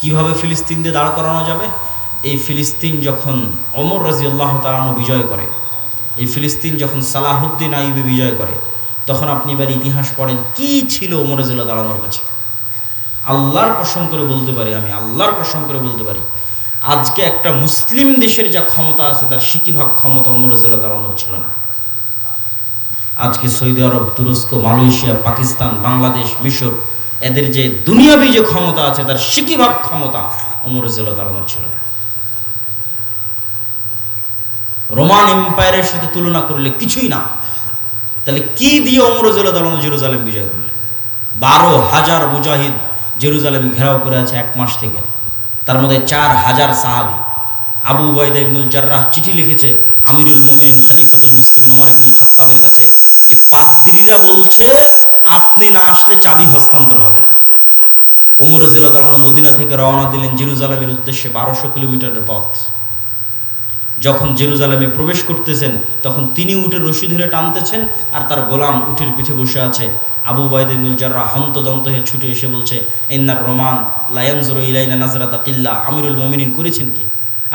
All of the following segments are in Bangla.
কীভাবে ফিলিস্তিন দিয়ে দাঁড় করানো যাবে? এই ফিলিস্তিন যখন অমর রাজি আল্লাহ তালানো বিজয় করে, এই ফিলিস্তিন যখন সালাহুদ্দিন আইবি বিজয় করে, তখন আপনি এবার ইতিহাস পড়েন, কি ছিল ওমর রাজিল্লাহ তালানোর কাছে? আল্লাহর কসম করে বলতে পারি আমি, আল্লাহর কসম করে বলতে পারি, আজকে একটা মুসলিম দেশের যা ক্ষমতা আছে, তার সিকিভাগ ক্ষমতা ওমর রাজিল্লাহ তালানোর ছিল না। আজকে সৌদি আরব, তুরস্ক, মালয়েশিয়া, পাকিস্তান, বাংলাদেশ, মিশর এদের যে দুনিয়াবি যে ক্ষমতা আছে, তার সিকিভাগ ক্ষমতা ওমর রাজিল্লাহ তালানোর ছিল না। রোমান এম্পায়ারের সাথে তুলনা করলে কিছুই না। তাহলে কি দিয়ে অমরজুল্লাহ দলন জেরুজালেম বিজয় করলেন? বারো হাজার মুজাহিদ জেরুজালেম ঘেরাও করে আছে এক মাস থেকে। তার মধ্যে চার হাজার সাহাবি। আবু বাইদা ইবনুল জার্রাহ চিঠি লিখেছে আমিরুল মোমিন খলিফাতুল মুসলিমিন ওমর ইবনুল খাত্তাবের কাছে। যে পাদ্রিরা বলছে, আপনি না আসলে চাবি হস্তান্তর হবে না। ওমর রজিল্লাহ মদিনা থেকে রওনা দিলেন জেরুজালেমের উদ্দেশ্যে বারোশো কিলোমিটারের পথ। যখন জেরুজালেমে প্রবেশ করতেছেন, তখন তিনি উঠে রশি ধরে টানতেছেন আর তার গোলাম উঠের পিঠে বসে আছে। আবু বাইদুল জাররা হন্তদন্ত হয়ে ছুটে এসে বলছে, ইন্নার রোমান লায়ানজুর ইলাইনা নাজরাতা কিল্লা, আমিরুল মমিনিন করেছেন কি?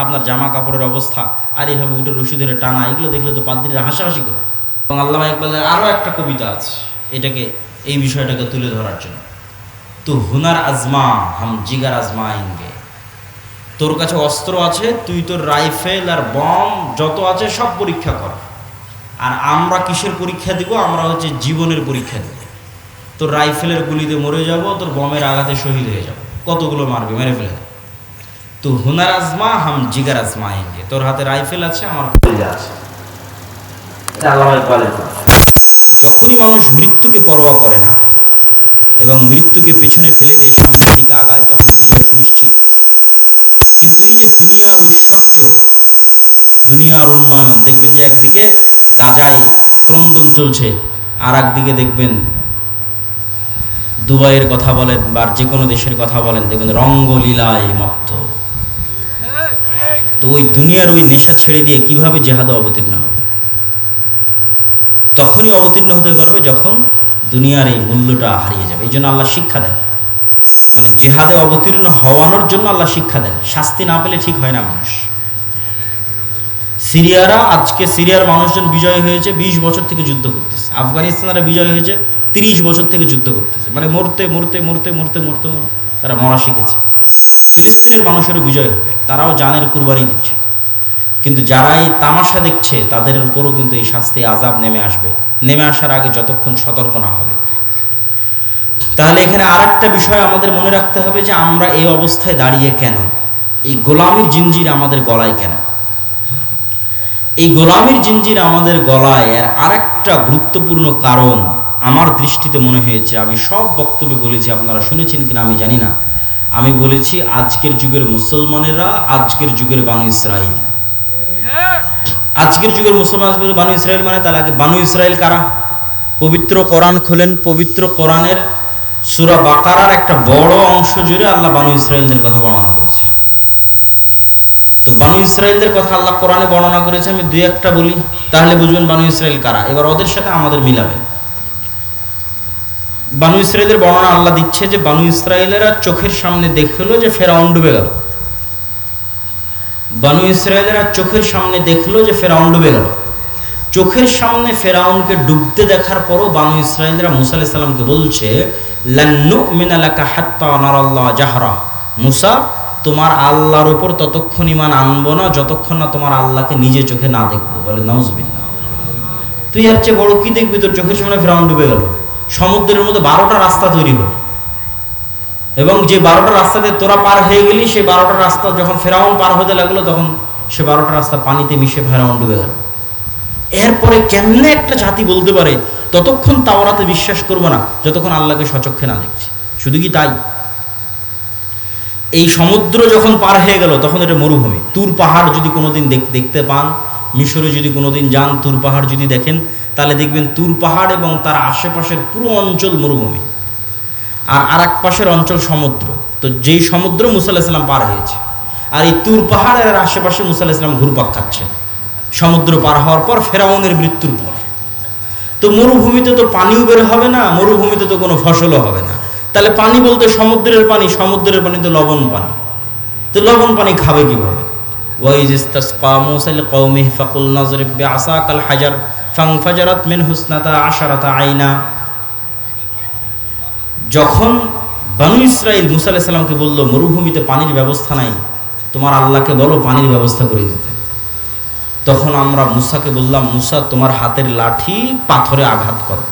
আপনার জামা কাপড়ের অবস্থা, আর এইভাবে উঠে রশি ধরে টানা, এগুলো দেখলে তো পাদ্রীরা হাসাহাসি করে। এবং আল্লাহ ইকবালের আরও একটা কবিতা আছে, এটাকে, এই বিষয়টাকে তুলে ধরার জন্য। তো হুনার আজমা হাম জিগার আজমা আইনগে। তোর কাছে অস্ত্র আছে, তুই তোর রাইফেল আর বম যত আছে সব পরীক্ষা কর। আর আমরা কিসের পরীক্ষা দিব? আমরা হচ্ছে জীবনের পরীক্ষা দিব। তোর রাইফেলের গুলিতে মরে যাব, তোর বমের আঘাতে শহীদ হয়ে যাব। কতগুলো মারবে? মেরে ফেলে তো হুনার আজমা হাম জিগার আজমা আইনগে। তোর হাতে রাইফেল আছে, আমার কলিজা আছে। এটা আল্লাহর ইকবালের কথা। যখনই মানুষ মৃত্যুকে পরোয়া করে না এবং মৃত্যুকে পেছনে ফেলে দিয়ে সামনের দিকে আগায়, তখন বিজয় সুনিশ্চিত। কিন্তু এই যে দুনিয়ার ঐশ্বর্য দুনিয়ার উন্নয়ন, দেখবেন যে একদিকে গাজায় ক্রন্দন চলছে আর একদিকে দেখবেন দুবাইয়ের কথা বলেন বা যে কোনো দেশের কথা বলেন, দেখবেন রঙ্গলীলায় মত্ত। তো ওই দুনিয়ার ওই নেশা ছেড়ে দিয়ে কীভাবে জেহাদে অবতীর্ণ হবে? তখনই অবতীর্ণ হতে পারবে যখন দুনিয়ার এই মূল্যটা হারিয়ে যাবে। এই জন্য আল্লাহ শিক্ষা দেন। মানে জেহাদে অবতীর্ণ হওয়ানোর জন্য আল্লাহ শিক্ষা দেন। শাস্তি না পেলে ঠিক হয় না মানুষ। সিরিয়ারা, আজকে সিরিয়ার মানুষজন বিজয় হয়েছে, বিশ বছর থেকে যুদ্ধ করতেছে। আফগানিস্তানরা বিজয় হয়েছে, তিরিশ বছর থেকে যুদ্ধ করতেছে। মানে মরতে মরতে মরতে মরতে মরতে মরতে তারা মরা শিখেছে। ফিলিস্তিনের মানুষেরও বিজয় হবে। তারাও জানের কুরবানি দিচ্ছে। কিন্তু যারা এই তামাশা দেখছে, তাদের উপরও কিন্তু এই শাস্তি আজাব নেমে আসবে। নেমে আসার আগে যতক্ষণ সতর্ক না হবে। তাহলে এখানে আর একটা বিষয় আমাদের মনে রাখতে হবে যে আমরা এই অবস্থায় দাঁড়িয়ে কেন? এই গোলামির জিঞ্জির আমাদের গলায় কেন? এই গোলামির জিঞ্জির আমাদের গলায় এর আরেকটা গুরুত্বপূর্ণ কারণ আমার দৃষ্টিতে মনে হয়েছে। আমি সব বক্তব্যে বলেছি, আপনারা শুনেছেন কিনা আমি জানি না। আমি বলেছি, আজকের যুগের মুসলমানেরা, আজকের যুগের বানু ইসরায়েল আজকের যুগের মুসলমান বানু ইসরায়েল মানে? তাহলে আগে বানু ইসরায়েল কারা? পবিত্র কোরআন খোলেন, পবিত্র কোরআনের সুরা বাকারার একটা বড় অংশ জুড়ে আল্লাহ বানু ইসরায়েলদের কথা বর্ণনা করেছে। তো বানু ইসরায়েলদের কথা আল্লাহ কোরআনে বর্ণনা করেছে, আমি দুই একটা বলি, তাহলে বুঝবেন বানু ইসরায়েল কারা। এবার ওদের সাথে আমাদের মিলাবেন বানু ইসরায়েলের বর্ণনা আল্লাহ দিচ্ছে যে, বানু ইসরায়েলেরা চোখের সামনে দেখল যে ফেরাউন ডুবে গেল। বানু ইসরায়েলেরা চোখের সামনে দেখল যে ফেরাউন ডুবে গেল। চোখের সামনে ফেরাউনকে ডুবতে দেখার পরও বানু ইসরায়েলরা মুসা আলাইহিস সালামকে বলছে লান্নু মিনালাকা হাত্তা জাহরা। মুসা, তোমার আল্লাহর উপর ততক্ষণ ইমান আনব না, যতক্ষণ না তোমার আল্লাহকে নিজে চোখে না দেখব। বলে, নাউজবিল্লাহ। তুই আর চেয়ে বড় কি দেখবি? তোর চোখের সামনে ফেরাউন ডুবে গেল। সমুদ্রের মধ্যে বারোটা রাস্তা তৈরি হলো। এবং যে বারোটা রাস্তাতে তোরা পার হয়ে গেলি, সেই বারোটা রাস্তা যখন ফেরাউন পার হতে লাগল, তখন সে বারোটা রাস্তা পানিতে মিশে ফেরাউন ডুবে গেল। এরপরে কেমনে একটা জাতি বলতে পারে, ততক্ষণ তাওরাতে বিশ্বাস করব না, যতক্ষণ আল্লাহকে সচক্ষে না দেখছি। শুধু কি তাই? এই সমুদ্র যখন পার হয়ে গেল, তখন এটা মরুভূমি। তুর পাহাড় যদি কোনোদিন দেখ- দেখতে পান, মিশরে যদি কোনোদিন যান, তুর পাহাড় যদি দেখেন, তাহলে দেখবেন তুর পাহাড় এবং তার আশেপাশের পুরো অঞ্চল মরুভূমি। আর আর এক পাশের অঞ্চল সমুদ্র। তো যেই সমুদ্র মুসা আলাহিসাল্লাম পার হয়েছে, আর এই তুর পাহাড়ের আশেপাশে মুসা আলাহিসাল্লাম ঘুরপাক খাচ্ছে। সমুদ্র পার হওয়ার পর ফেরাউনের মৃত্যুর পর। তো মরুভূমিতে তো পানিও বের হবে না, মরুভূমিতে তো কোনো ফসলও হবে না। তাহলে পানি বলতে সমুদ্রের পানি সমুদ্রের পানি তো লবণ পানি। তো লবণ পানি খাবে কীভাবে? ফাকুল বিআসাকাল হাজার হুসনাতা আশারাতা আইনা। যখন বানু ইসরাইল মুসা আলাইহিস সালামকে বলল, মরুভূমিতে পানির ব্যবস্থা নাই, তোমার আল্লাহকে বলো পানির ব্যবস্থা করে দিতে। তখন আমরা মুসাকে বললাম, মুসা, তোমার হাতের লাঠি পাথরে আঘাত করো।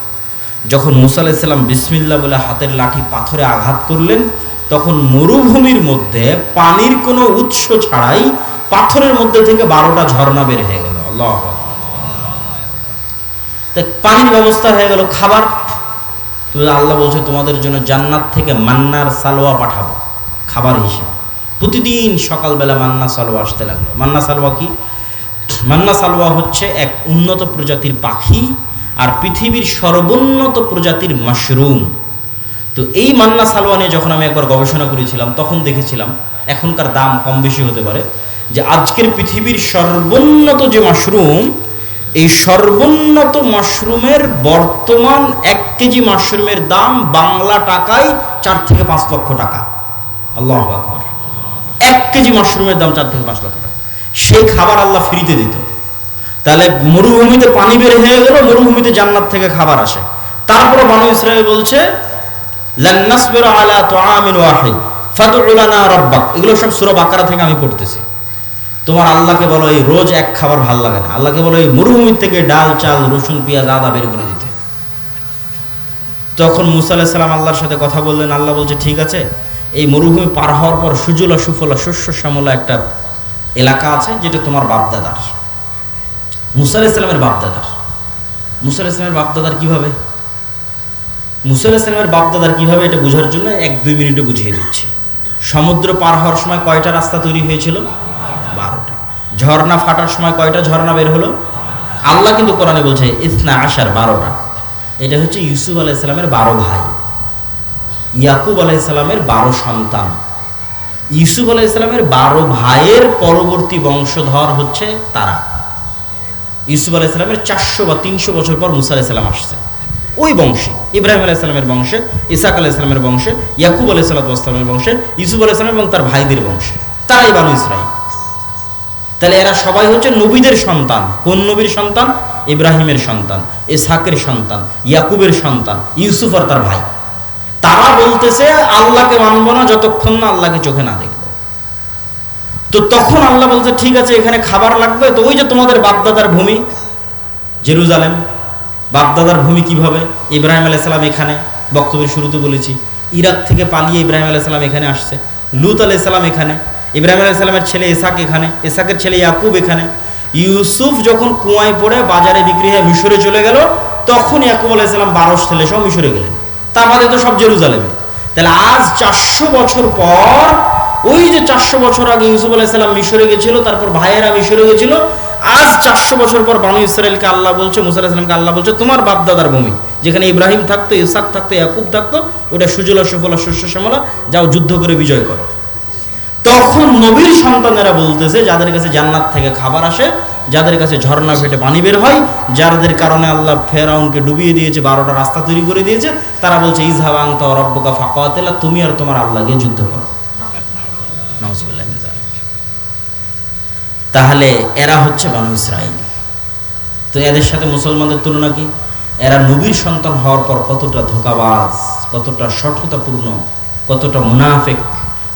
যখন মুসা আলাইসাল্লাম বিসমিল্লা বলে হাতের লাঠি পাথরে আঘাত করলেন, তখন মরুভূমির মধ্যে পানির কোনো উৎস ছাড়াই পাথরের মধ্যে থেকে বারোটা ঝর্ণা বের হয়ে গেল। আল্লাহ পানির ব্যবস্থা হয়ে গেল, খাবার তো আল্লাহ বলছে, তোমাদের জন্য জান্নাত থেকে মান্নার সালোয়া পাঠাবো, খাবার হিসেবে। প্রতিদিন সকালবেলা মান্না সালোয়া আসতে লাগল। মান্না সালোয়া কি? মান্না সালোয়া হচ্ছে এক উন্নত প্রজাতির পাখি আর পৃথিবীর সর্বোন্নত প্রজাতির মাশরুম। তো এই মান্না সালোয়া নিয়ে যখন আমি একবার গবেষণা করেছিলাম, তখন দেখেছিলাম এখনকার দাম কম বেশি হতে পারে যে আজকের পৃথিবীর সর্বোন্নত যে মাশরুম এই সর্বোন্নত মাশরুমের বর্তমান এক কেজি মাশরুমের দাম বাংলা টাকায় চার থেকে পাঁচ লক্ষ টাকা। আল্লাহ এক কেজি মাশরুমের দাম চার থেকে পাঁচ লক্ষ টাকা। সেই খাবার আল্লাহ ফ্রিতে দিত। তাহলে মরুভূমিতে পানি বের হয়ে গেল, মরুভূমিতে জান্নাত থেকে খাবার আসে। তারপরে বানু ইসরায়েল বলছে আলা তুআমিন ওয়াহিদ, ফাদউ লানা রাব্বাক। এগুলো সব সূরা বাকারা থেকে আমি পড়তেছি। তোমার আল্লাহকে বলো, এই রোজ এক খাবার ভালো লাগে না। আল্লাহকে বলো, এই মরুভূমির থেকে ডাল, চাল, রসুন, পেঁয়াজ, আদা বের করে দিতে। তখন মুসা আলাইহিস সালাম আল্লাহর সাথে কথা বললেন, আল্লাহ বলছে, ঠিক আছে, এই মরুভূমি পার হওয়ার পর সুজলা সুফলা শস্য শ্যামলা একটা এলাকা আছে, যেটা তোমার বাপদাদার। মুসা আলাইহিস বাপদাদার। মুসা আলাইহিস সালামের বাপদাদার কীভাবে? মুসা আলাইহিস বাপদাদার কীভাবে, এটা বোঝার জন্য এক দুই মিনিটে বুঝিয়ে দিচ্ছি। সমুদ্র পার হওয়ার সময় কয়টা রাস্তা তৈরি হয়েছিল? ঝর্ণা ফাটার সময় কয়টা ঝর্ণা বের হলো? আল্লাহ কিন্তু কোরআনে বলছে, ইসনা আশার বারোটা। এটা হচ্ছে ইউসুফ আলাইসালামের বারো ভাই। ইয়াকুব আলাইসালামের বারো সন্তান। ইউসুফ আলাইসালামের বারো ভাইয়ের পরবর্তী বংশধর হচ্ছে তারা। ইউসুফ আলাইসালামের চারশো বা তিনশো বছর পর মুসা আলাইসালাম আসছে। ওই বংশে, ইব্রাহিম আলাইসালামের বংশে, ইসাক আলাইসালামের বংশে, ইয়াকুব আলাইসালামের বংশে, ইউসুফ আলাইসালাম এবং তার ভাইদের বংশে। তারাই বানু ইসরাইল তাহলে এরা সবাই হচ্ছে নবীদের সন্তান। কোন নবীর সন্তান? ইব্রাহিমের সন্তান, ইসহাকের সন্তান, ইয়াকুবের সন্তান, ইউসুফ আর তার ভাই। তারা বলতেছে, আল্লাহকে মানব না, যতক্ষণ না আল্লাহকে চোখে না দেখব। তো তখন আল্লাহ বলছে, ঠিক আছে, এখানে খাবার লাগবে। তো ওই যে তোমাদের বাপদাদার ভূমি, জেরুজালেম, বাপদাদার ভূমি কীভাবে? ইব্রাহিম আলাইসালাম এখানে, বক্তব্যের শুরুতে বলেছি। ইরাক থেকে পালিয়ে ইব্রাহিম আলাইসালাম এখানে আসছে। লুত আলাইসালাম এখানে। ইব্রাহিম আলাইসালামের ছেলে এসাক এখানে এসাকের ছেলে ইয়াকুব এখানে। ইউসুফ যখন কুয়ায় পড়ে বাজারে বিক্রি হয়ে মিশরে চলে গেল, তখন ইয়াকুব আলাইসালাম বারোশ ছেলে সব মিশরে গেলেন। তার বাদে তো সব জেরুজালেমে। তাহলে আজ চারশো বছর পর, ওই যে চারশো বছর আগে ইউসুফ আলাইসাল্লাম মিশরে গেছিল, তারপর ভাইয়েরা মিশরে গেছিল, আজ চারশো বছর পর বানু ইসরায়েলকে আল্লাহ বলছে, মুসা আলাইসালামকে আল্লাহ বলছে, তোমার বাপদাদার ভূমি, যেখানে ইব্রাহিম থাকতো ইসাক থাকতো, ইয়াকুব থাকতো, ওটা সুজলা, সুফলা শস্য শ্যামলা, যাও যুদ্ধ করে বিজয় করো। তখন নবীর সন্তানেরা বলতেছে, যাদের কাছে জান্নাত থেকে খাবার আসে, যাদের কাছে ঝর্ণা ফেটে পানি বের হয়, যাদের কারণে আল্লাহ ফেরাউনকে ডুবিয়ে দিয়েছে, বারোটা রাস্তা তৈরি করে দিয়েছে, তারা বলছে ইজহাব আংতা রব্বকা ফাঁকা তুমি আর তোমার আল্লাহকে যুদ্ধ করো। তাহলে এরা হচ্ছে বানু ইসরাইল। তো এদের সাথে মুসলমানদের তুলনা কি? এরা নবীর সন্তান হওয়ার পর কতটা ধোকাবাজ, কতটা সঠতাপূর্ণ কতটা মুনাফেক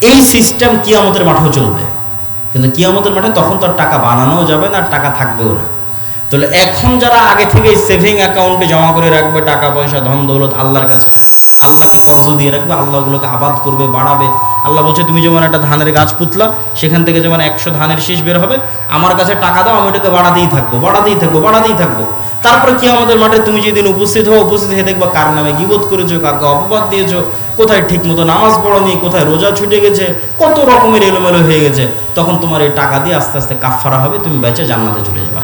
এই সিস্টেম কিয়ামতের মাঠেও চলবে। কিন্তু কিয়ামতের মাঠে তখন তো আর টাকা বানানোও যাবে না আর টাকা থাকবেও না। তাহলে এখন যারা আগে থেকে সেভিং অ্যাকাউন্টে জমা করে রাখবে, টাকা পয়সা, ধন, দৌলত, আল্লাহর কাছে, আল্লাহকে কর্জ দিয়ে রাখবে, আল্লাহ ওগুলোকে আবাদ করবে, বাড়াবে। আল্লাহ বলছে, তুমি যেমন একটা ধানের গাছ পুতলা, সেখান থেকে যেমন একশো ধানের শীষ বের হবে, আমার কাছে টাকা দাও, আমি ওটাকে বাড়াতেই থাকব বাড়াতেই থাকব বাড়াতেই থাকব। তারপরে কি আমাদের মাঠে? তুমি যেদিন উপস্থিত হও, উপস্থিত হয়ে দেখবা কার নামে গিবোধ করেছ কাকে অপবাদ দিয়েছ, কোথায় ঠিক মতো নামাজ পড়নি, কোথায় রোজা ছুটে গেছে, কত রকমের এলোমেলো হয়ে গেছে। তখন তোমার এই টাকা দিয়ে আস্তে আস্তে কাফারা হবে, তুমি বেঁচে জান্নাতে চলে যাবা।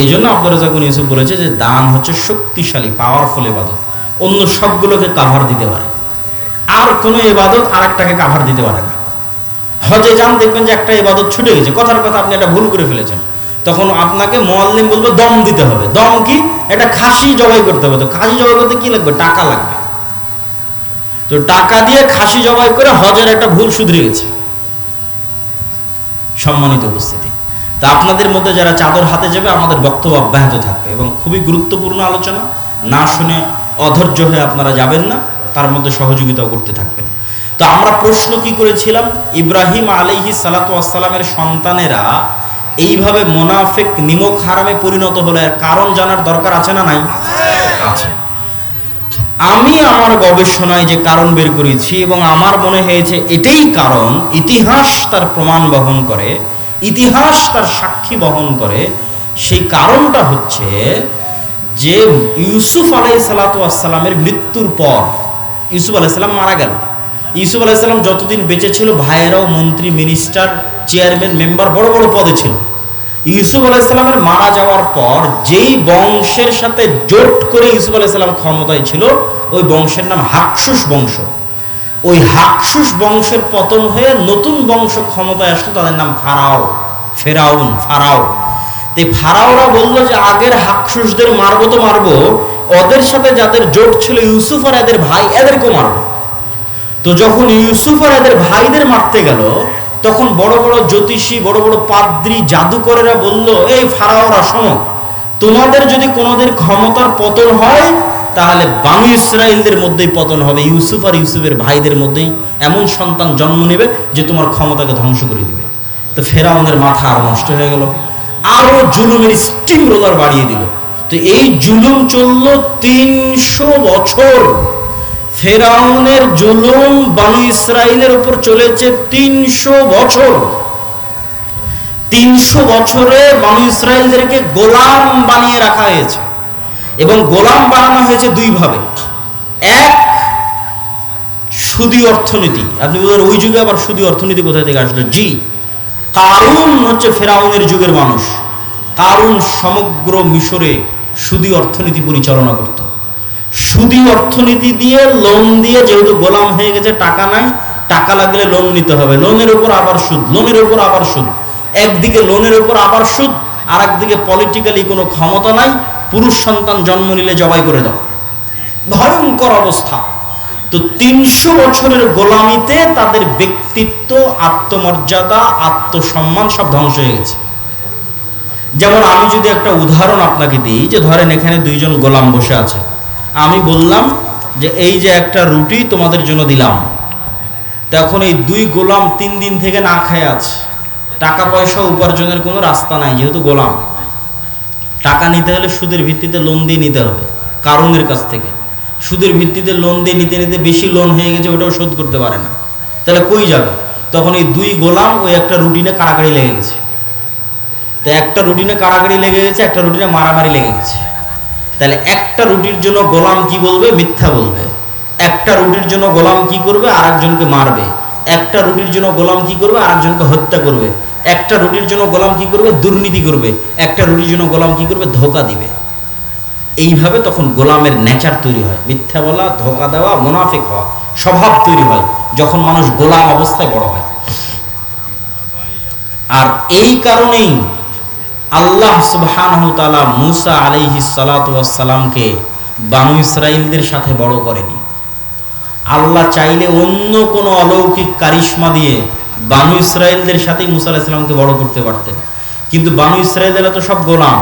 এই জন্য আব্দুল রাজাক বিন ইউসুফ বলেছে যে, দান হচ্ছে শক্তিশালী পাওয়ারফুল এবাদত অন্য সবগুলোকে কাভার দিতে পারে। আর কোনো এবাদত আর একটাকে কাভার দিতে পারে না। হজে যান, দেখবেন যে একটা এবাদত ছুটে গেছে। কথার কথা আপনি একটা ভুল করে ফেলেছেন। তখন আপনাকে মোয়াল্লিম বলবে, দম দিতে হবে। দম কি? একটা খাসি জবাই করতে হবে। তো খাসি জবাই করতে কি লাগবে? টাকা লাগবে। তো টাকা দিয়ে খাসি জবাই করে হজের একটা ভুল শুধরে গেছে। সম্মানিত উপস্থিতি। তা আপনাদের মধ্যে যারা চাদর হাতে যাবে, আমাদের বক্তব্য অব্যাহত থাকবে এবং খুবই গুরুত্বপূর্ণ আলোচনা। না শুনে অধৈর্য হয়ে আপনারা যাবেন না, তার মধ্যে সহযোগিতাও করতে থাকবেন। তো আমরা প্রশ্ন কি করেছিলাম? ইব্রাহিম আলাইহি সালাতামের সন্তানেরা এইভাবে মোনাফেক নিমক হারামে পরিণত হলে কারণ জানার দরকার আছে না নাই? আছে। আমি আমার গবেষণায় যে কারণ বের করেছি এবং আমার মনে হয়েছে এটাই কারণ, ইতিহাস তার প্রমাণ বহন করে, ইতিহাস তার সাক্ষী বহন করে, সেই কারণটা হচ্ছে যে ইউসুফ আলাই সালাতামের মৃত্যুর পর ইউসুফ আলাইসাল্লাম মারা গেল। ইউসুফ আলাইসাল্লাম যতদিন বেঁচে ছিল, ভাইয়েরাও মন্ত্রী মিনিস্টার চেয়ারম্যান মেম্বার বড় বড় পদে ছিল। ইউসুফ আলাইসাল্লামের মারা যাওয়ার পর যেই বংশের সাথে জোট করে ইউসুফ আলাইসাল্লাম ক্ষমতায় ছিল, ওই বংশের নাম হাকসুস বংশ। ওই হাকসুস বংশের পতন হয়ে নতুন বংশ ক্ষমতায় আসলো, তাদের নাম ফারাও, ফেরাউন, ফারাও। তো ফারাওরা বলল যে, আগের হাকসুসদের মারবো তো মারবো, ওদের সাথে যাদের জোট ছিল ইউসুফ আর এদের ভাই, এদেরকেও মারবো। তো যখন ইউসুফ আর এদের ভাইদের মারতে গেল তখন বড় বড় জ্যোতিষী, বড় বড় পাদ্রি, জাদুকরেরা বলল, এই ফারাওরা, শোনো, তোমাদের যদি কোনোদের ক্ষমতার পতন হয়, তাহলে বানু ইসরায়েলদের মধ্যেই পতন হবে। ইউসুফ আর ইউসুফের ভাইদের মধ্যেই এমন সন্তান জন্ম নেবে যে তোমার ক্ষমতাকে ধ্বংস করে দিবে। তো ফেরাউনের মাথা আরও নষ্ট হয়ে গেল। আরও জুলুমের স্টিম রোলার বাড়িয়ে দিল। তো এই জুলুম চলল তিনশো বছর। ফেরাউনের জুলুম বানু ইসরায়েলের উপর চলেছে তিনশো বছর। তিনশো বছরে বানু ইসরায়েলদেরকে গোলাম বানিয়ে রাখা হয়েছে। এবং গোলাম বানানো হয়েছে দুইভাবে। এক, সুদী অর্থনীতি। আপনি বলেন, ওই যুগে আবার সুদী অর্থনীতি কোথায় থেকে আসলো? জি, কারুন হচ্ছে ফেরাউনের যুগের মানুষ। কারুন সমগ্র মিশরে সুদী অর্থনীতি পরিচালনা করত। সুদী অর্থনীতি দিয়ে লোন দিয়ে যেহেতু গোলাম হয়ে গেছে, টাকা নাই, টাকা লাগলে লোন নিতে হবে। লোনের উপর আবার সুদ লোনের উপর আবার সুদ। একদিকে লোনের উপর আবার সুদ আর একদিকে পলিটিক্যালি কোনো ক্ষমতা নাই, পুরুষ সন্তান জন্ম নিলে জবাই করে দাও। ভয়ঙ্কর অবস্থা। তো তিনশো বছরের গোলামিতে তাদের ব্যক্তিত্ব, আত্মমর্যাদা, আত্মসম্মান সব ধ্বংস হয়ে গেছে। যেমন আমি যদি একটা উদাহরণ আপনাকে দিই, যে ধরেন এখানে দুইজন গোলাম বসে আছে। আমি বললাম যে এই যে একটা রুটি তোমাদের জন্য দিলাম। তখন এই দুই গোলাম তিন দিন থেকে না খায় আছে টাকা পয়সা উপার্জনের কোনো রাস্তা নাই, যেহেতু গোলাম। টাকা নিতে হলে সুদের ভিত্তিতে লোন দিয়ে নিতে হবে কারণের কাছ থেকে। সুদের ভিত্তিতে লোন দিয়ে নিতে নিতে বেশি লোন হয়ে গেছে, ওটাও শোধ করতে পারে না। তাহলে কই যাবে? তখন এই দুই গোলাম ওই একটা রুটিনে কাড়াকাড়ি লেগে গেছে। তো একটা রুটিনে কাড়াকাড়ি লেগে গেছে, একটা রুটিনে মারামারি লেগে গেছে। তাহলে একটা রুটির জন্য গোলাম কি বলবে? মিথ্যা বলবে। একটা রুটির জন্য গোলাম কি করবে? আর একজনকে মারবে। একটা রুটির জন্য গোলাম কি করবে? আরেকজনকে হত্যা করবে। একটা রুটির জন্য গোলাম কি করবে? দুর্নীতি করবে। একটা রুটির জন্য গোলাম কি করবে? ধোকা দিবে। এইভাবে তখন গোলামের নেচার তৈরি হয়। মিথ্যা বলা, ধোকা দেওয়া, মোনাফিক হওয়া, স্বভাব তৈরি হয় যখন মানুষ গোলাম অবস্থায় বড় হয়। আর এই কারণেই আল্লাহ সুবহানাহু মুসা আলাইহিস সালাতু ওয়াস সালামকে বানু ইসরাইলদের সাথে বড় করেনি। আল্লাহ চাইলে অন্য কোনো অলৌকিক কারিশমা দিয়ে বানু ইসরায়েলদের সাথেই মুসা আলাইসাল্লামকে বড় করতে পারতেন। কিন্তু বানু ইসরায়েলেরা তো সব গোলাম।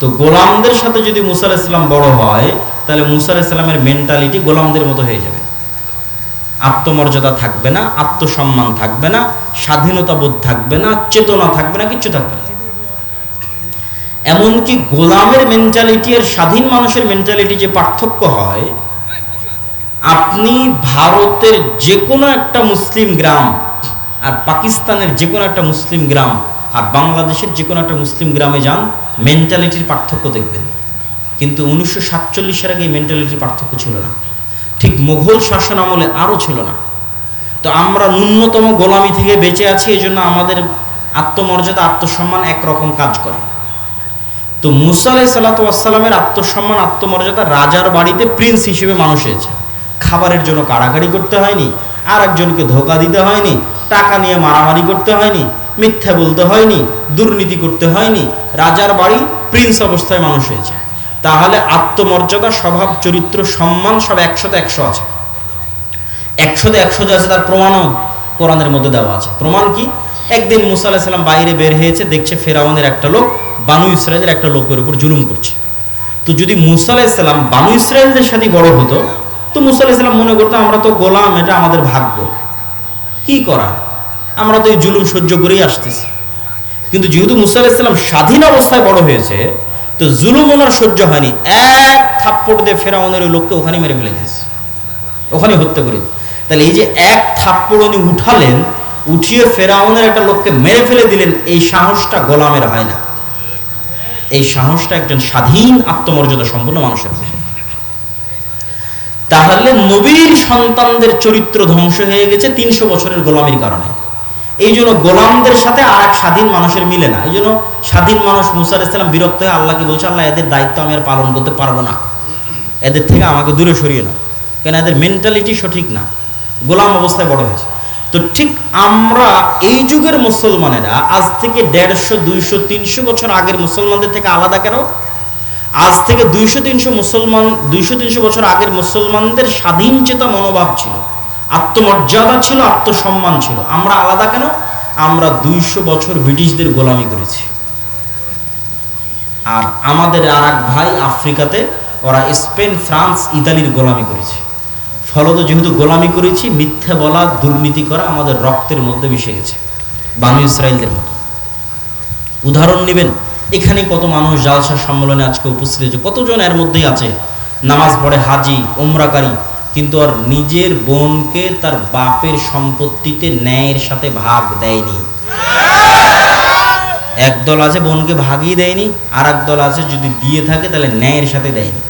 তো গোলামদের সাথে যদি মুসা আলাইসাল্লাম বড় হয়, তাহলে মুসা আলাইসাল্লামের মেন্টালিটি গোলামদের মতো হয়ে যাবে। আত্মমর্যাদা থাকবে না, আত্মসম্মান থাকবে না স্বাধীনতা বোধ থাকবে না, চেতনা থাকবে না, কিচ্ছু থাকবে না। এমনকি গোলামের মেন্টালিটি আর স্বাধীন মানুষের মেন্টালিটি যে পার্থক্য হয়, আপনি ভারতের যে কোনো একটা মুসলিম গ্রাম আর পাকিস্তানের যে কোনো একটা মুসলিম গ্রাম আর বাংলাদেশের যে কোনো একটা মুসলিম গ্রামে যান মেন্টালিটির পার্থক্য দেখবেন। কিন্তু উনিশশো সাতচল্লিশের আগে এই মেন্টালিটির পার্থক্য ছিল না। ঠিক মুঘল শাসন আমলে আরও ছিল না। তো আমরা ন্যূনতম গোলামি থেকে বেঁচে আছি এই জন্য আমাদের আত্মমর্যাদা, আত্মসম্মান একরকম কাজ করে। তো মুসা আলাই সাল্লাতামের আত্মসম্মান, আত্মমর্যাদা রাজার বাড়িতে প্রিন্স হিসেবে মানুষ হয়েছে। খাবারের জন্য কাড়াকাড়ি করতে হয়নি আর একজনকে ধোকা দিতে হয়নি, টাকা নিয়ে মারামারি করতে হয়নি, মিথ্যা বলতে হয়নি, দুর্নীতি করতে হয়নি, রাজার বাড়ি প্রিন্স অবস্থায় মানুষ হয়েছে। তাহলে আত্মমর্যাদা, স্বভাব, চরিত্র, সম্মান সব একশোতে একশো আছে। একশোতে একশোতে আছে তার প্রমাণও কোরআনের মধ্যে দেওয়া আছে। প্রমাণ কি? একদিন মুসা আলাহিসাল্লাম বাইরে বের হয়েছে, দেখছে ফেরাউনের একটা লোক বানু ইসরায়েলের একটা লোকের উপর জুলুম করছে। তো যদি মুসা আলাহিসাল্লাম বানু ইসরায়েলদের সাথে বড় হতো, তো মুসা আলাহিসাল্লাম মনে করতো, আমরা তো গোলাম, এটা আমাদের ভাগ্য। কি করা? আমরা তো এই জুলুম সহ্য করেই আসতেছি। কিন্তু যেহেতু মুসা আলাহিসাল্লাম স্বাধীন অবস্থায় বড় হয়েছে, তো জুলুম ওনার সহ্য হয়নি। এক থাপ্পড় দিয়ে ফেরাউনের ওই লোককে ওখানে মেরে ফেলে দিয়েছে। ওখানে হত্যা করে তাহলে এই যে এক থাপ্পড় উনি উঠালেন উঠিয়ে ফেরাউনের একটা লোককে মেরে ফেলে দিলেন, এই সাহসটা গোলামের হয় না। এই সাহসটা একজন স্বাধীন আত্মমর্যাদা সম্পন্ন মানুষের। তাহলে নবীর সন্তানদের চরিত্র ধ্বংস হয়ে গেছে তিনশো বছরের গোলামির কারণে। এই জন্য গোলামদের সাথে আর এক স্বাধীন মানুষের মিলে না। এই জন্য স্বাধীন মানুষ মুসার ইসলাম বিরক্ত হয়ে আল্লাহকে বলছে, আল্লাহ, এদের দায়িত্ব আমি আর পালন করতে পারব না। এদের থেকে আমাকে দূরে সরিয়ে নাও। কেন? এদের মেন্টালিটি সঠিক না। গোলাম অবস্থায় বড় হয়েছে। তো ঠিক আমরা এই যুগের মুসলমানেরা আজ থেকে দেড়শো, দুইশো, তিনশো বছর আগের মুসলমানদের থেকে আলাদা কেন? আজ থেকে দুইশো, তিনশো মুসলমান, দুইশো, তিনশো বছর আগের মুসলমানদের স্বাধীন চেতা মনোভাব ছিল, আত্মমর্যাদা ছিল, আত্মসম্মান ছিল। আমরা আলাদা কেন? আমরা দুইশো বছর ব্রিটিশদের গোলামি করেছি। আর আমাদের আর ভাই আফ্রিকাতে, ওরা স্পেন, ফ্রান্স, ইতালির গোলামি করেছে। ফলত যেহেতু গোলামি করেছি, মিথ্যা বলা, দুর্নীতি করা আমাদের রক্তের মধ্যে মিশে গেছে, বানু ইসরায়েলদের মতো। উদাহরণ নেবেন এখানে কত মানুষ জালসা সম্মেলনে আজকে উপস্থিত হয়েছে, কতজন এর মধ্যেই আছে? নামাজ পড়ে হাজি ওমরাকারী কিন্তু আর নিজের বোনকে তার বাপের সম্পত্তিতে ন্যায়ের সাথে ভাগ দেয়নি। একদল আছে বোনকে ভাগই দেয়নি আর দল আছে যদি দিয়ে থাকে তাহলে ন্যায়ের সাথে দেয়নি।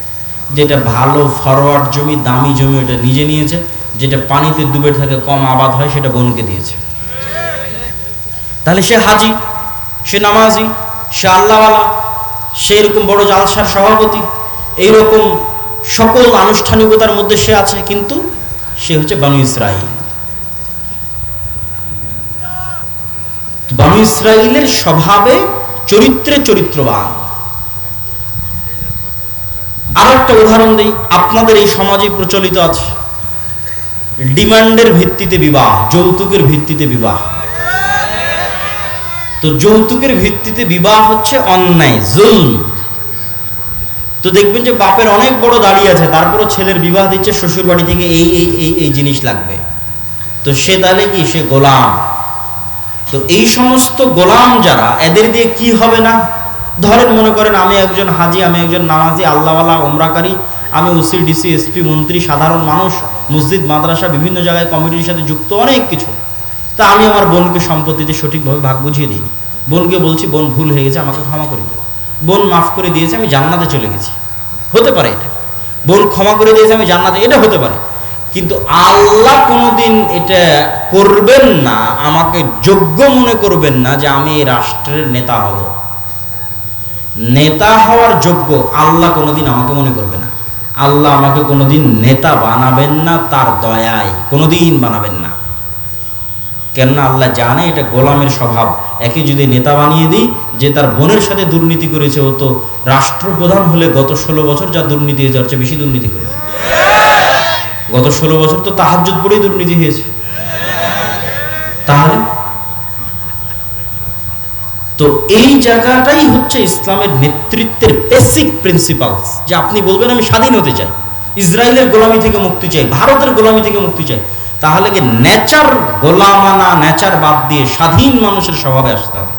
যেটা ভালো ফরওয়ার্ড জমি, দামি জমি ওটা নিজে নিয়েছে, যেটা পানিতে ডুবে থাকে, কম আবাদ হয়, সেটা বোনকে দিয়েছে। তাহলে সে হাজি, সে নামাজি, সে আল্লাহওয়ালা, সে এরকম বড় জালসার সভাপতি, এইরকম সকল আনুষ্ঠানিকতার মধ্যে সে আছে, কিন্তু সে হচ্ছে বানু ইসরাইল। বানু ইসরাইলের স্বভাবে চরিত্রে চরিত্রবান। আরও একটা উদাহরণ দিই। আপনাদের এই সমাজে প্রচলিত আছে। ডিমান্ডের ভিত্তিতে বিবাহ, যৌতুকের ভিত্তিতে বিবাহ। তো যৌতুকের ভিত্তিতে বিবাহ হচ্ছে অন্যায়, জুলম। তো দেখবেন যে বাপের অনেক বড় দাঁড়িয়ে আছে, তারপরও ছেলের বিবাহ দিচ্ছে শ্বশুর বাড়ি থেকে এই এই এই এই জিনিস লাগবে। তো সে তাহলে কি? সে গোলাম। তো এই সমস্ত গোলাম যারা, এদের দিয়ে কি হবে না? ধরেন মনে করেন আমি একজন হাজি, আমি একজন নামাজি, আল্লাহওয়ালা ওমরাকারী আমি ওসি, ডিসি, এসপি, মন্ত্রী, সাধারণ মানুষ, মসজিদ, মাদ্রাসা, বিভিন্ন জায়গায় কমিটির সাথে যুক্ত অনেক কিছু। তা আমি আমার বোনকে সম্পত্তিতে সঠিকভাবে ভাগ বুঝিয়ে দিই বোনকে বলছি, বোন, ভুল হয়ে গেছে, আমাকে ক্ষমা করে দিও। বোন মাফ করে দিয়েছে, আমি জান্নাতে চলে গেছি। হতে পারে এটা। বোন ক্ষমা করে দিয়েছে, আমি জান্নাতে, এটা হতে পারে। কিন্তু আল্লাহ কোনোদিন এটা করবেন না, আমাকে যোগ্য মনে করবেন না যে আমি এই রাষ্ট্রের নেতা হব। নেতা হওয়ার যোগ্য আল্লাহ কোনোদিন আমাকে মনে করবে না। আল্লাহ আমাকে কোনোদিন নেতা বানাবেন না, তার দয়ায় কোনোদিন বানাবেন না। কেননা আল্লাহ জানে এটা গোলামের স্বভাব। একে যদি নেতা বানিয়ে দিই, যে তার বোনের সাথে দুর্নীতি করেছে, ও তো রাষ্ট্রপ্রধান হলে গত ষোলো বছর যা দুর্নীতি হয়েছে বেশি দুর্নীতি করেছে গত ষোলো বছর তো তাহাজুদ পড়েই দুর্নীতি হয়েছে। তো এই জায়গাটাই হচ্ছে ইসলামের নেতৃত্বের বেসিক প্রিন্সিপালস যে আপনি বলবেন, আমি স্বাধীন হতে চাই, ইসরায়েলের গোলামি থেকে মুক্তি চাই, ভারতের গোলামি থেকে মুক্তি চাই। তাহলে কি নেচার গোলামানা নেচার বাদ দিয়ে স্বাধীন মানুষের স্বভাবে আসতে হবে।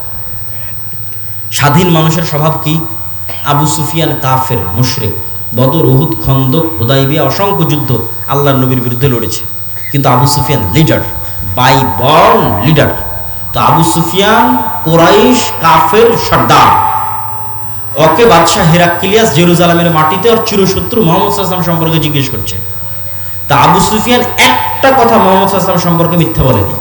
স্বাধীন মানুষের স্বভাব কি? আবু সুফিয়ান কাফের, মুশরিক, বদর, উহুদ, খন্দক, হুদাইবিয়া, অসংখ্য যুদ্ধ আল্লাহ নবীর বিরুদ্ধে লড়েছে। কিন্তু Abu Sufyan leader by born leader তো আবু সুফিয়ান কোরাইশ, কাফের, সর্দার। ওকে বাদশাহ হেরাক্কিলিয়াস জেরুজালামের মাটিতে আর চিরশত্রু মোহাম্মদ সাল্লাম সম্পর্কে জিজ্ঞেস করছে। তা আবু সুফিয়ান একটা কথা মোহাম্মদ সাল্লাম সম্পর্কে মিথ্যা বলেনি।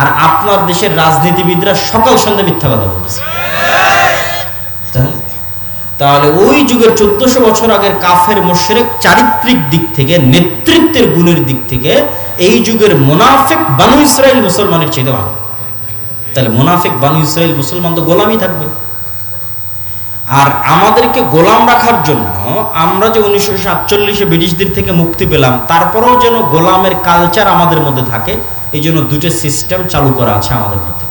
আর আপনার দেশের রাজনীতিবিদরা সকাল সন্ধ্যা মিথ্যা কথা বলতেছে। তাহলে? ওই যুগের চোদ্দশো বছর আগের কাফের মোশেরেক চারিত্রিক দিক থেকে, নেতৃত্বের গুণের দিক থেকে এই যুগের মোনাফেক বানু ইসরায়েল মুসলমানের চেয়ে ভালো। তাহলে মোনাফেক বানু ইসরায়েল মুসলমান তো গোলামই থাকবে। আর আমাদেরকে গোলাম রাখার জন্য আমরা যে উনিশশো সাতচল্লিশে ব্রিটিশদের থেকে মুক্তি পেলাম, তারপরেও যেন গোলামের কালচার আমাদের মধ্যে থাকে, এই জন্য দুটো সিস্টেম চালু করা আছে আমাদের মধ্যে।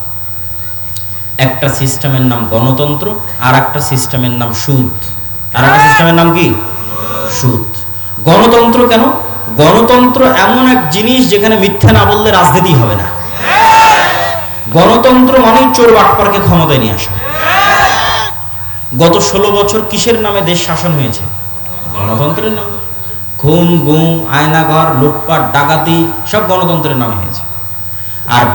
একটা সিস্টেমের নাম গণতন্ত্র, আর একটা সিস্টেমের নাম সুদ। আর একটা সিস্টেমের নাম কি? সুদ। গণতন্ত্র কেন? গণতন্ত্র এমন এক জিনিস যেখানে মিথ্যা না বললে রাজনীতি হবে না। গণতন্ত্র মানেই চোর বাটপারকে ক্ষমতায় নিয়ে আসা। গত ষোলো বছর কিসের নামে দেশ শাসন হয়েছে? গণতন্ত্রের নামে। খুন, গুম, আয়নাঘর, লুটপাট, ডাকাতি সব গণতন্ত্রের নামে হয়েছে। আর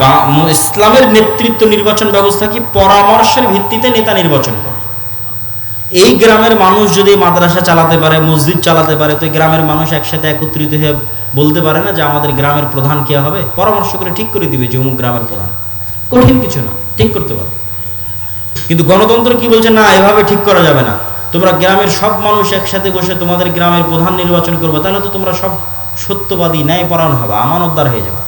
ইসলামের নেতৃত্ব নির্বাচন ব্যবস্থা কি পরামর্শের ভিত্তিতে নেতা নির্বাচন করে? এই গ্রামের মানুষ যদি মাদ্রাসা চালাতে পারে, মসজিদ চালাতে পারে, তো গ্রামের মানুষ একসাথে একত্রিত হয়ে বলতে পারে না যে আমাদের গ্রামের প্রধান কে হবে? পরামর্শ করে ঠিক করে দিবে যে অমুক গ্রামের প্রধান। কঠিন কিছু না, ঠিক করতে পারো। কিন্তু গণতন্ত্র কি বলছে? না, এভাবে ঠিক করা যাবে না। তোমরা গ্রামের সব মানুষ একসাথে বসে তোমাদের গ্রামের প্রধান নির্বাচন করবে, তাহলে তো তোমরা সব সত্যবাদী, ন্যায়পরায়ণ হবে, আমানতদার হয়ে যাবে।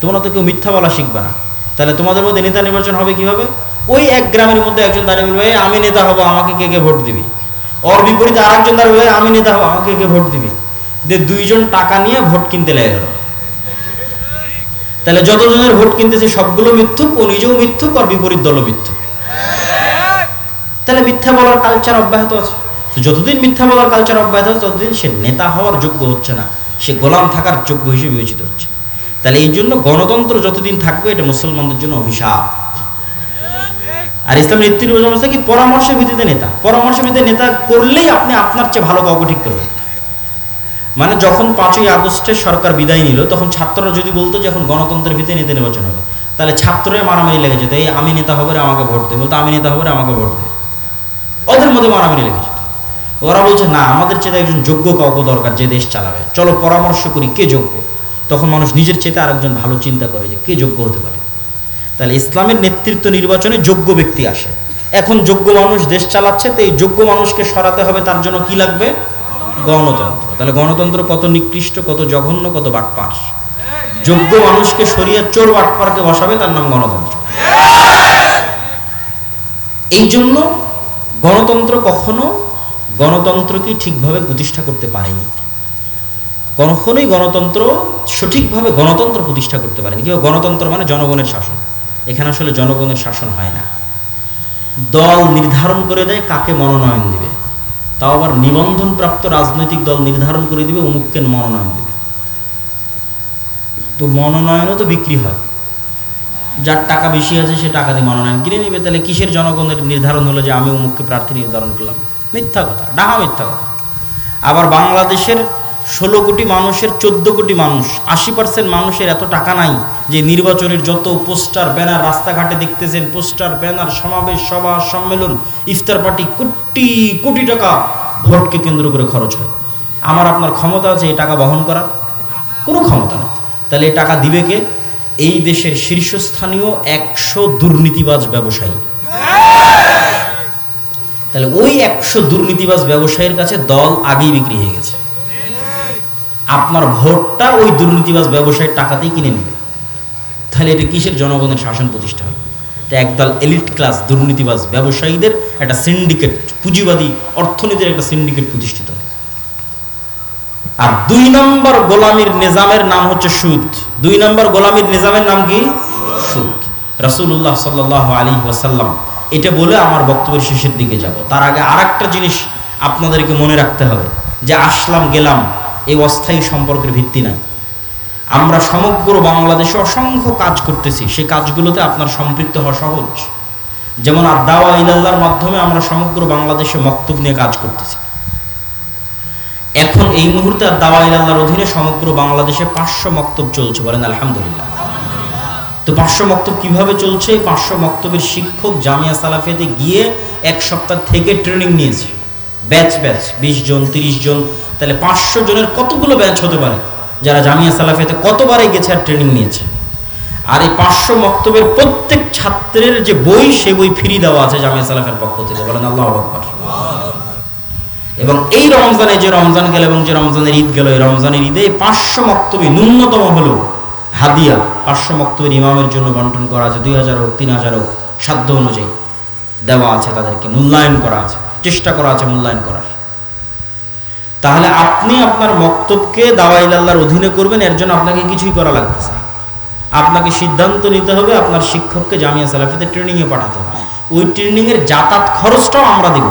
তোমরা তো কেউ মিথ্যা বলা শিখবে না। তাহলে তোমাদের মধ্যে নেতা নির্বাচন হবে কীভাবে? ওই এক গ্রামের মধ্যে একজন দাঁড়িয়ে বলবে আমি নেতা হব, আমাকে কে কে ভোট দিবি? ওর বিপরীতে আরেকজন দাঁড়িয়ে আমি নেতা হব, আমাকে কে ভোট দিবি? যে দুইজন টাকা নিয়ে ভোট কিনতে লেগে গেল। তাহলে যতজনের ভোট কিনতেছে সবগুলো মিথ্যুক ও নিজেও মিথ্যুক আর বিপরীত দলও মিথ্যুক। তাহলে মিথ্যা বলার কালচার অব্যাহত আছে। যতদিন মিথ্যা বলার কালচার অব্যাহত আছে, ততদিন সে নেতা হওয়ার যোগ্য হচ্ছে না। সে গোলাম থাকার যোগ্য হিসেবে বিবেচিত হচ্ছে। তাহলে এই জন্য গণতন্ত্র যতদিন থাকবে, এটা মুসলমানদের জন্য অভিশাপ। আর ইসলাম নীতি নির্বাচন কি, পরামর্শের ভিত্তিতে নেতা। পরামর্শের ভিত্তিতে নেতা করলেই আপনি আপনার চেয়ে ভালো কাউকে ঠিক করবেন। মানে যখন পাঁচই আগস্টে সরকার বিদায় নিল, তখন ছাত্ররা যদি বলতো যে এখন গণতন্ত্রের ভিত্তিতে নেতা নির্বাচন হবে, তাহলে ছাত্ররা মারামারি লেগে যেত, এই আমি নেতা হবে আমাকে ভোট দে। বলতো, আমি নেতা হবে আমাকে ভোট দে। ওদের মধ্যে মারামারি লেগে যেত। ওরা বলছে, না, আমাদের চেয়ে একজন যোগ্য কাউকে দরকার যে দেশ চালাবে। চলো পরামর্শ করি, কে যোগ্য? তখন মানুষ নিজের চেয়ে আরেকজন ভালো চিন্তা করে যে কে যোগ্য হতে পারে। তাহলে ইসলামের নেতৃত্ব নির্বাচনে যোগ্য ব্যক্তি আসে। এখন যোগ্য মানুষ দেশ চালাচ্ছে, তো এই যোগ্য মানুষকে সরাতে হবে, তার জন্য কি লাগবে? গণতন্ত্র। তাহলে গণতন্ত্র কত নিকৃষ্ট, কত জঘন্য, কত বাটপার? যোগ্য মানুষকে সরিয়ে চোর বাটপারকে বসাবে, তার নাম গণতন্ত্র। এই জন্য গণতন্ত্র কখনো গণতন্ত্রকে ঠিকভাবে প্রতিষ্ঠা করতে পারেনি। কখনোই গণতন্ত্র সঠিকভাবে গণতন্ত্র প্রতিষ্ঠা করতে পারেনি। কেউ গণতন্ত্র মানে জনগণের শাসন। এখানে আসলে জনগণের শাসন হয় না। দল নির্ধারণ করে দেয় কাকে মনোনয়ন দিবে। তাও আবার নিবন্ধনপ্রাপ্ত রাজনৈতিক দল নির্ধারণ করে দিবে, অমুককে মনোনয়ন দেবে। তো মনোনয়নও তো বিক্রি হয়। যার টাকা বেশি আছে, সে টাকা দিয়ে মনোনয়ন কিনে নেবে। তাহলে কিসের জনগণের নির্ধারণ হলো যে আমি অমুককে প্রার্থী নির্ধারণ করলাম? মিথ্যা কথা, ডাহা মিথ্যা কথা। আবার বাংলাদেশের ষোলো কোটি মানুষের চোদ্দ কোটি মানুষ, আশি পার্সেন্ট মানুষের এত টাকা নাই যে নির্বাচনের যত পোস্টার, ব্যানার, রাস্তাঘাটে দেখতেছেন, পোস্টার, ব্যানার, সমাবেশ, সভা, সম্মেলন, ইফতার পার্টি, কোটি কোটি টাকা ভোটকে কেন্দ্র করে খরচ হয়। আমার আপনার ক্ষমতা আছে এই টাকা বহন করার? কোনো ক্ষমতা নেই। তাহলে এই টাকা দিবে কে? এই দেশের শীর্ষস্থানীয় একশো দুর্নীতিবাজ ব্যবসায়ী। তাহলে ওই একশো দুর্নীতিবাজ ব্যবসায়ীর কাছে দল আগেই বিক্রি হয়ে গেছে। আপনার ভোটটা ওই দুর্নীতিবাজ ব্যবসায়ীর টাকাতেই কিনে নেবে। তাহলে এটা কিসের জনগণের শাসন প্রতিষ্ঠা? হবে এটা একদল এলিট ক্লাস দুর্নীতিবাজ ব্যবসায়ীদের একটা সিন্ডিকেট, পুঁজিবাদী অর্থনীতির একটা সিন্ডিকেট প্রতিষ্ঠিত। আর দুই নম্বর গোলামীর নিজামের নাম হচ্ছে সুদ। দুই নম্বর গোলামীর নিজামের নাম কি? সুদ। রাসূলুল্লাহ সাল্লাহ আলী ওয়াসাল্লাম এটা বলে আমার বক্তব্যের শেষের দিকে যাব। তার আগে আর জিনিস আপনাদেরকে মনে রাখতে হবে। যে আসলাম, গেলাম এই অস্থায়ী সম্পর্কের ভিত্তি নাই। আমরা সমগ্র বাংলাদেশে অসংখ্য কাজ করতেছি, সেই কাজগুলোতে আপনার সম্পৃক্ত হওয়া সহজ। যেমন আদাওয়া ইলাল্লাহর মাধ্যমে আমরা সমগ্র বাংলাদেশে মক্তব নিয়ে কাজ করতেছি। এখন এই মুহূর্তে আর দাওয়া ইলাল্লাহর অধীনে সমগ্র বাংলাদেশে পাঁচশো মক্তব চলছে বলেন, আলহামদুলিল্লাহ। তো পাঁচশো মক্তব কীভাবে চলছে? এই পাঁচশো মক্তবের শিক্ষক জামিয়া সালাফিয়াতে গিয়ে এক সপ্তাহ থেকে ট্রেনিং নিয়েছে। ব্যাচ ব্যাচ, বিশ জন, তিরিশ জন তাহলে পাঁচশো জনের কতগুলো ব্যাচ হতে পারে? যারা জামিয়া সালাফিয়াতে কতবারই গেছে আর ট্রেনিং নিয়েছে? আর এই পাঁচশো মক্তবের প্রত্যেক ছাত্রের যে বই, সে বই ফ্রি দেওয়া আছে জামিয়া সালাফের পক্ষ থেকে। বলেন আল্লাহ আকবর। এবং এই রমজানে যে রমজান গেল এবং যে রমজানের ঈদ গেল, এই রমজানের ঈদে পাঁচশো মক্তবে ন্যূনতম হলো হাদিয়া। পাঁচশো মক্তবের ইমামের জন্য বন্টন করা আছে, দুই হাজার হোক, তিন হাজার হোক, সাধ্য অনুযায়ী দেওয়া আছে তাদেরকে, মূল্যায়ন করা আছে, চেষ্টা করা আছে মূল্যায়ন করার। তাহলে আপনি আপনার মক্তবকে দাওয়াইল আল্লাহর অধীনে করবেন, এর জন্য আপনাকে কিছুই করা লাগতেছে আপনাকে সিদ্ধান্ত নিতে হবে, আপনার শিক্ষককে জামিয়া সালাফিতে ট্রেনিংয়ে পাঠাতে হবে। ওই ট্রেনিংয়ের যাতায়াত খরচটাও আমরা দেব।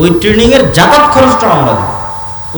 ওই ট্রেনিংয়ের যাতায়াত খরচটাও আমরা দেব।